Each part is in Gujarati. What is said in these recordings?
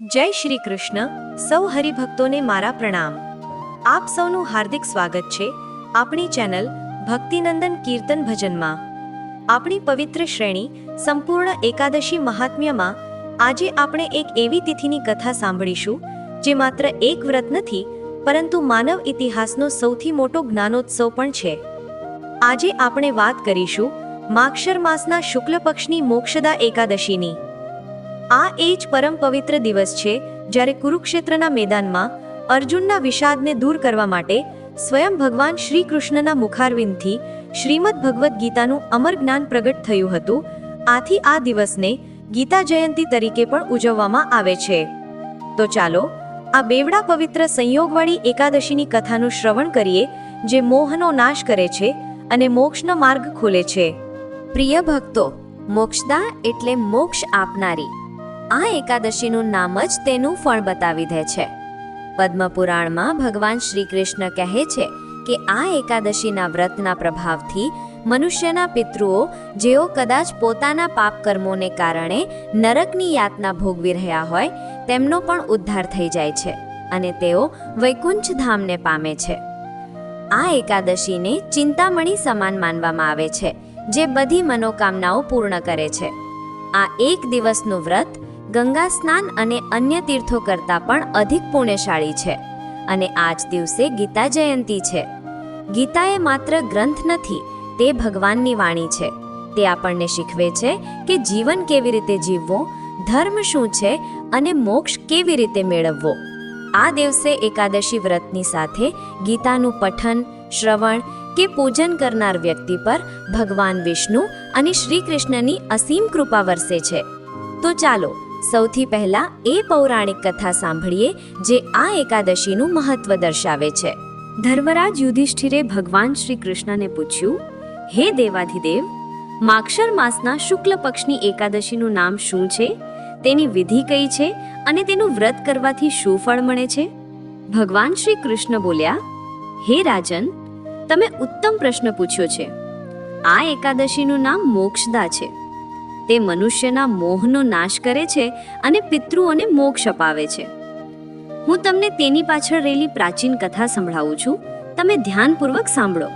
જય શ્રી કૃષ્ણ. સૌ હરિભક્તોને મારા પ્રણામ. આપ સૌનું હાર્દિક સ્વાગત છે આપણી ચેનલ ભક્તિનંદન કીર્તન ભજનમાં. આપણી પવિત્ર શ્રેણી સંપૂર્ણ એકાદશી મહાત્મ્યમાં આજે આપણે એક એવી તિથિની કથા સાંભળીશું જે માત્ર એક વ્રત નથી, પરંતુ માનવ ઇતિહાસનો સૌથી મોટો જ્ઞાનોત્સવ પણ છે. આજે આપણે વાત કરીશું માક્ષર માસના શુક્લ પક્ષની મોક્ષદા એકાદશીની. આ એ જ પરમ પવિત્ર દિવસ છે જ્યારે કુરુક્ષેત્રના મેદાનમાં અર્જુનના વિષાદને દૂર કરવા માટે સ્વયં ભગવાન શ્રી કૃષ્ણના મુખારવિંદથી શ્રીમદ ભગવદ્ ગીતાનું અમર જ્ઞાન પ્રગટ થયું હતું. આથી આ દિવસને ગીતા જયંતી તરીકે પણ ઉજવવામાં આવે છે. તો ચાલો, આ બેવડા પવિત્ર સંયોગવાળી એકાદશીની કથાનું શ્રવણ કરીએ, જે મોહનો નાશ કરે છે અને મોક્ષનો માર્ગ ખોલે છે. પ્રિય ભક્તો, મોક્ષદા એટલે મોક્ષ આપનારી. આ એકાદશીનું નામ જ તેનું ફળ બતાવી દે છે. પદ્મપુરાણમાં ભગવાન શ્રી કૃષ્ણ કહે છે કે આ એકાદશીના વ્રતના પ્રભાવથી મનુષ્યના પિતૃઓ, જેઓ કદાચ પોતાના પાપ કર્મોને કારણે નરકની યાતના ભોગવી રહ્યા હોય, તેમનો પણ ઉદ્ધાર થઈ જાય છે અને તેઓ વૈકુંઠ ધામને પામે છે. આ એકાદશીને ચિંતામણી સમાન માનવામાં આવે છે, જે બધી મનોકામનાઓ પૂર્ણ કરે છે. આ એક દિવસનું વ્રત ગંગા સ્નાન અને અન્ય તીર્થો કરતાં પણ અધિક પુણ્યશાળી છે અને આ જ દિવસે ગીતા જયંતી છે. ગીતા એ માત્ર ગ્રંથ નથી, તે ભગવાનની વાણી છે. તે આપણને શીખવે છે કે જીવન કેવી રીતે જીવવું, ધર્મ શું છે અને મોક્ષ કેવી રીતે મેળવવો. આ દિવસે એકાદશી વ્રતની સાથે ગીતાનું પઠન, શ્રવણ કે પૂજન કરનાર વ્યક્તિ પર ભગવાન વિષ્ણુ અને શ્રી કૃષ્ણની અસીમ કૃપા વરસે છે. તો ચાલો સૌથી પહેલા એ પૌરાણિક કથા સાંભળીએ જે આ એકાદશીનું મહત્વ દર્શાવે છે. ધર્મરાજ યુધિષ્ઠિરે ભગવાન શ્રી કૃષ્ણને પૂછ્યું, હે દેવાધિદેવ, માક્ષર માસના શુક્લ પક્ષની એકાદશીનું નામ શું છે? તેની વિધિ કઈ છે અને તેનું વ્રત કરવાથી શું ફળ મળે છે? ભગવાન શ્રી કૃષ્ણ બોલ્યા, હે રાજન, તમે ઉત્તમ પ્રશ્ન પૂછ્યો છે. આ એકાદશીનું નામ મોક્ષદા છે. તે મનુષ્યના મોહનો નાશ કરે છે અને પિતૃઓને મોક્ષ અપાવે છે. હું તમને તેની પાછળ રહેલી પ્રાચીન કથા સંભળાવું છું. તમે ધ્યાનપૂર્વક સાંભળો.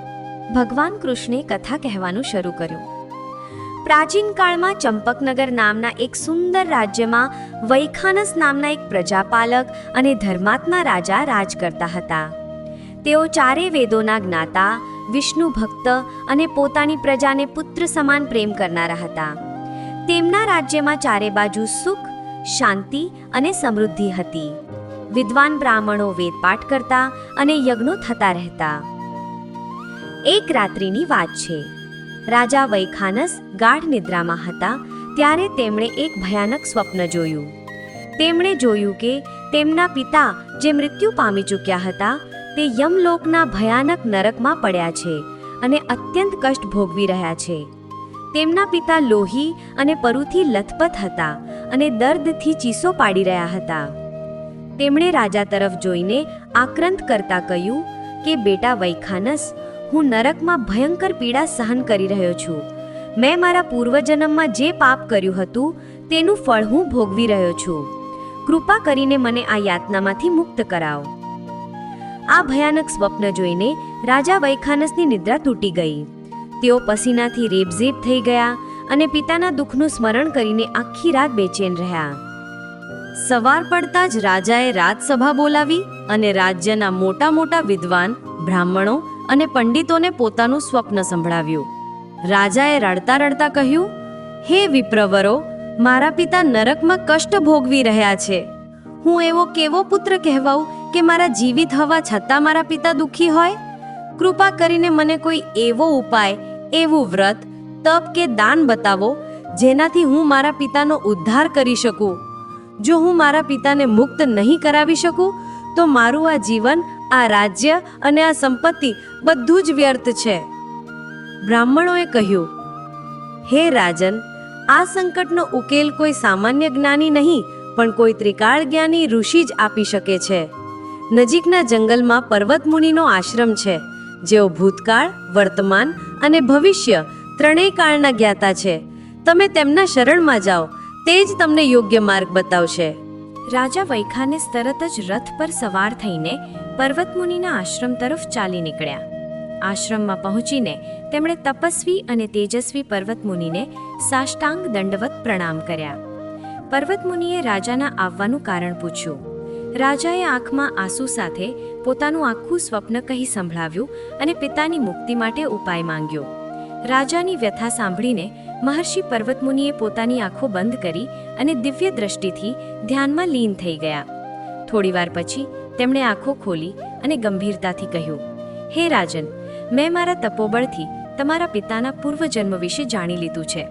ભગવાન કૃષ્ણે કથા કહેવાનું શરૂ કર્યું. પ્રાચીન કાળમાં ચંપકનગર નામના એક સુંદર રાજ્યમાં વૈખાનસ નામના એક પ્રજાપાલક અને ધર્માત્મા રાજા રાજ કરતા હતા. તેઓ ચારે વેદોના જ્ઞાતા, વિષ્ણુ ભક્ત અને પોતાની પ્રજાને પુત્ર સમાન પ્રેમ કરનારા હતા. તેમના રાજ્યમાં ચારે બાજુ સુખ, શાંતિ અને સમૃદ્ધિ હતી. વિદ્વાન બ્રાહ્મણો વેદપાઠ કરતા અને યજ્ઞો થતા રહેતા. એક રાત્રિની વાત છે. રાજા વૈખાનસ ગાઢ નિદ્રામાં હતા ત્યારે તેમણે એક ભયાનક સ્વપ્ન જોયું. તેમણે જોયું કે તેમના પિતા જે મૃત્યુ પામી ચૂક્યા હતા તે યમલોકના ભયાનક નરકમાં પડ્યા છે અને અત્યંત કષ્ટ ભોગવી રહ્યા છે. તેમના પિતા લોહી અને પરુથી લથપથ હતા અને દર્દથી ચીસો પાડી રહ્યા હતા. તેમણે રાજા તરફ જોઈને આક્રંત કરતા કહ્યું કે, બેટા વૈખાનસ, હું નરકમાં ભયંકર પીડા સહન કરી રહ્યો છું. મેં મારા પૂર્વજન્મમાં જે પાપ કર્યું હતું, તેનું ફળ હું ભોગવી રહ્યો છું. કૃપા કરીને મને આ યાતનામાંથી મુક્ત કરાવો. આ ભયાનક સ્વપ્ન જોઈને રાજા વૈખાનસની નિદ્રા તૂટી ગઈ. તેઓ પસીનાથી રેબઝેબ થઈ ગયા અને પિતાના દુઃખનું સ્મરણ કરીને આખી રાત બેચેન રહ્યા. સવાર પડતા જ રાજાએ રાજસભા બોલાવી અને રાજ્યના મોટા મોટા વિદ્વાન, બ્રાહ્મણો અને પંડિતોને પોતાનું સ્વપ્ન સંભળાવ્યું. રાજાએ રડતા રડતા કહ્યું, હે વિપ્રવરો, મારા પિતા નરકમાં કષ્ટ ભોગવી રહ્યા છે. હું એવો કેવો પુત્ર કહેવાઉં કે મારા જીવિત હવા છતાં મારા પિતા દુઃખી હોય? કૃપા કરીને મને કોઈ એવો ઉપાય એવું વ્રત, તપ કે દાન બતાવો, જેનાથી હું મારા પિતાનો ઉદ્ધાર કરી શકું. જો હું મારા પિતાને મુક્ત નહીં કરાવી શકું, તો મારું આ જીવન, આ રાજ્ય અને આ સંપત્તિ બધું જ વ્યર્થ છે. બ્રાહ્મણોએ કહ્યું, હે રાજન, આ સંકટનો ઉકેલ કોઈ સામાન્ય જ્ઞાની નહીં, પણ કોઈ ત્રિકાળ જ્ઞાની ઋષિ જ આપી શકે છે. નજીકના જંગલમાં પર્વત મુનિનો આશ્રમ છે, જેઓ ભૂતકાળ, વર્તમાન અને ભવિષ્ય ત્રણેય કાળના જ્ઞાતા છે. તમે તેમના શરણમાં જાઓ, તે જ તમને યોગ્ય માર્ગ બતાવશે. રાજા વૈખાને તરત જ રથ પર સવાર થઈને પર્વતમુનિના આશ્રમ તરફ ચાલી નીકળ્યા. આશ્રમમાં પહોંચીને તેમણે તપસ્વી અને તેજસ્વી પર્વતમુનિને સાષ્ટાંગ દંડવત પ્રણામ કર્યા. પર્વતમુનિએ રાજાના આવવાનું કારણ પૂછ્યું. રાજાએ આંખમાં આંસુ સાથે પોતાનું આખું સ્વપ્ન કહી સંભળાવ્યું અને પિતાની મુક્તિ માટે ઉપાય માંગ્યો. રાજાની વ્યથા સાંભળીને મહર્ષિ પર્વતમુનિએ પોતાની આંખો બંધ કરી અને દિવ્ય દ્રષ્ટિથી ધ્યાનમાં લીન થઈ ગયા. થોડીવાર પછી તેમણે આંખો ખોલી અને ગંભીરતાથી કહ્યું, હે રાજન, મેં મારા તપોબળથી તમારા પિતાના પૂર્વજન્મ વિશે જાણી લીધું છે.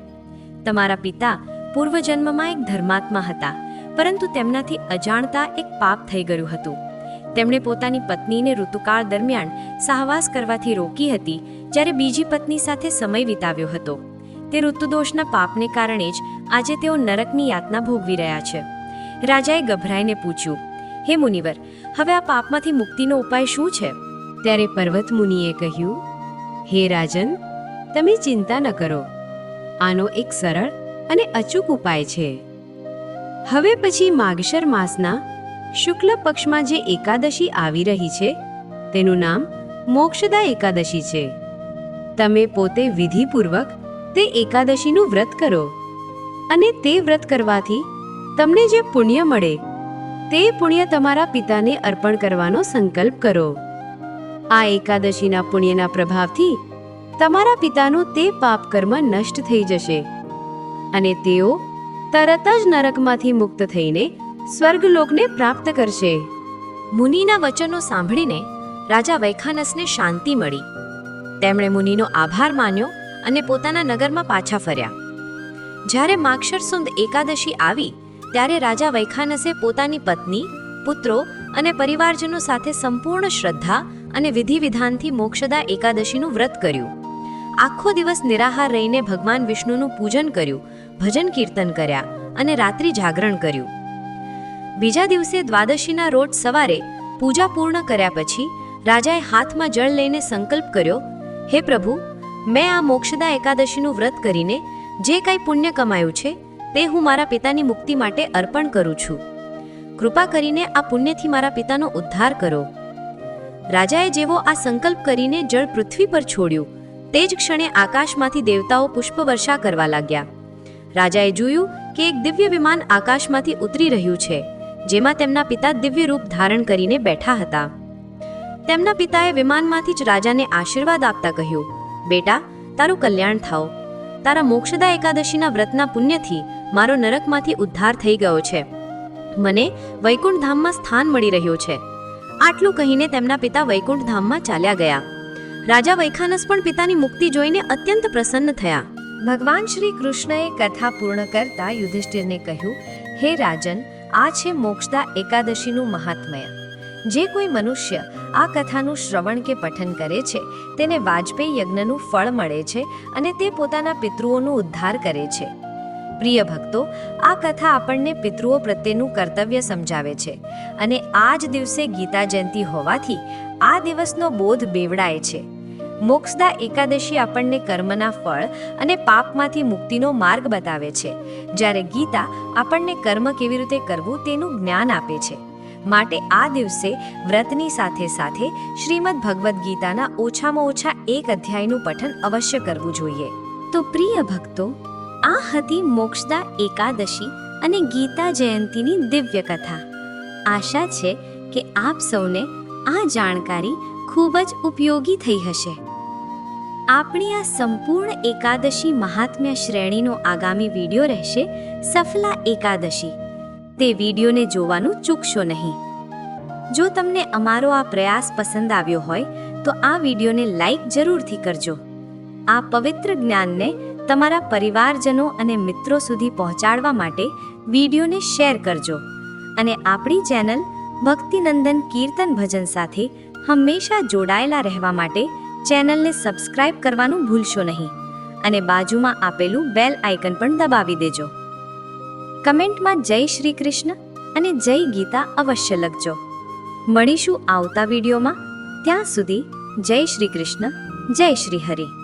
તમારા પિતા પૂર્વજન્મમાં એક ધર્માત્મા હતા, પરંતુ તેમનાથી અજાણતા એક પાપ થઈ ગયું હતું. તેમણે પોતાની પત્નીને ઋતુકાળ દરમિયાન સહવાસ કરવાથી રોકી હતી, જ્યારે બીજી પત્ની સાથે સમય વિતાવ્યો હતો. તે ઋતુદોષના પાપને કારણે જ આજે તેઓ નરકની યાતના ભોગવી રહ્યા છે. રાજાએ ગભરાઈને પૂછ્યું, હે મુનિવર, હવે આ પાપમાંથી મુક્તિનો ઉપાય શું છે? ત્યારે પર્વત મુનિએ કહ્યું, હે રાજન, તમે ચિંતા ન કરો. આનો એક સરળ અને અચૂક ઉપાય છે. હવે પછી માગશર માસના શુક્લ પક્ષમાં જે એકાદશી આવી રહી છે, તેનું નામ મોક્ષદા એકાદશી છે. તમે પોતે વિધિપૂર્વક તે એકાદશીનું વ્રત કરો અને તે વ્રત કરવાથી તમને જે પુણ્ય મળે, તે પુણ્ય તમારા પિતાને અર્પણ કરવાનો સંકલ્પ કરો. આ એકાદશીના પુણ્યના પ્રભાવથી તમારા પિતાનું તે પાપ કર્મ નષ્ટ થઈ જશે અને તેઓ તરત જ નરકમાંથી મુક્ત થઈને સ્વર્ગલોકને પ્રાપ્ત કરશે. મુનિના વચનો સાંભળીને રાજા વૈખાનસને શાંતિ મળી. તેમણે મુનિનો આભાર માન્યો અને પોતાના નગરમાં પાછા ફર્યા. જ્યારે માક્ષરસુંદ એકાદશી આવી, ત્યારે રાજા વૈખાનસે પોતાની પત્ની, પુત્રો અને પરિવારજનો સાથે સંપૂર્ણ શ્રદ્ધા અને વિધિ વિધાનથી મોક્ષદા એકાદશીનું વ્રત કર્યું. આખો દિવસ નિરાહાર રહીને ભગવાન વિષ્ણુનું પૂજન કર્યું, ભજન કીર્તન કર્યા અને રાત્રિ જાગરણ કર્યું. બીજા દિવસે દ્વાદશીના રોજ સવારે પૂજા પૂર્ણ કર્યા પછી રાજાએ હાથમાં જળ લઈને સંકલ્પ કર્યો, હે પ્રભુ, મેં આ મોક્ષદા એકાદશીનું વ્રત કરીને જે કાંઈ પુણ્ય કમાયું છે, તે હું મારા પિતાની મુક્તિ માટે અર્પણ કરું છું. કૃપા કરીને આ પુણ્યથી મારા પિતાનો ઉદ્ધાર કરો. રાજાએ જેવો આ સંકલ્પ કરીને જળ પૃથ્વી પર છોડ્યું, તે જ ક્ષણે આકાશમાંથી દેવતાઓ પુષ્પવર્ષા કરવા લાગ્યા. રાજાએ જોયું કે એક દિવ્ય વિમાન આકાશમાંથી ઉતરી રહ્યું છે. જેમાં તેમના પિતા દિવ્ય રૂપ ધારણ કરીને બેઠા હતા. તેમના પિતાએ વિમાનમાંથી જ રાજાને આશીર્વાદ આપતા કહ્યું, બેટા, તારું કલ્યાણ થાઓ તારા મોક્ષદા એકાદશીના વ્રતના પુણ્યથી મારો નરકમાંથી ઉદ્ધાર થઈ ગયો છે. મને વૈકુંઠ ધામમાં સ્થાન મળી રહ્યું છે. આટલું કહીને તેમના પિતા વૈકુંઠધામમાં ચાલ્યા ગયા. રાજા વૈખાનસ પણ પિતાની મુક્તિ જોઈને અત્યંત પ્રસન્ન થયા. ભગવાન શ્રી કૃષ્ણએ કથા પૂર્ણ કરતા યુધિષ્ઠિરને કહ્યું, હે રાજન આ છે મોક્ષદા એકાદશીનું મહાત્મય. જે કોઈ મનુષ્ય આ કથાનું શ્રવણ કે પઠન કરે છે, તેને વાજપેયી યજ્ઞનું ફળ મળે છે અને તે પોતાના પિતૃઓનો ઉદ્ધાર કરે છે. પ્રિય ભક્તો, આ કથા આપણને પિતૃઓ પ્રત્યેનું કર્તવ્ય સમજાવે છે અને આ જ દિવસે ગીતા જયંતિ હોવાથી આ દિવસનો બોધ બેવડાય છે. મોક્ષદા એકાદશી આપણને કર્મના ફળ અને પાપમાંથી મુક્તિનો માર્ગ બતાવે છે. જ્યારે ગીતા આપણને કર્મ કેવી રીતે કરવું તેનું જ્ઞાન આપે છે. માટે આ દિવસે વ્રતની સાથે સાથે શ્રીમદ ભગવદ્ ગીતાના ઓછામાં ઓછા એક અધ્યાયનું પઠન અવશ્ય કરવું જોઈએ. તો પ્રિય ભક્તો, આ હતી મોક્ષદા એકાદશી અને ગીતા જયંતીની દિવ્ય કથા. આશા છે કે આપ સૌને આ જાણકારી ખૂબ જ ઉપયોગી થઈ હશે. આપણી આ સંપૂર્ણ એકાદશી મહાત્મ્ય શ્રેણીનો આગામી વીડિયો રહેશે સફલા એકાદશી. તે વિડીયોને જોવાનું ચૂકશો નહીં. જો તમને અમારો આ પ્રયાસ પસંદ આવ્યો હોય, તો આ વિડીયોને લાઈક જરૂરથી કરજો. આ પવિત્ર જ્ઞાનને તમારા પરિવારજનો અને મિત્રો સુધી પહોંચાડવા માટે વિડીયોને શેર કરજો અને આપણી ચેનલ ભક્તિનંદન કીર્તન ભજન સાથે હંમેશા જોડાયેલા રહેવા માટે ચેનલને સબસ્ક્રાઇબ કરવાનું ભૂલશો નહીં અને બાજુમાં આપેલું બેલ આઇકન પણ દબાવી દેજો. કમેન્ટમાં જય શ્રી કૃષ્ણ અને જય ગીતા અવશ્ય લખજો. મળીશું આવતા વિડીયોમાં. ત્યાં સુધી જય શ્રી કૃષ્ણ, જય શ્રી હરિ.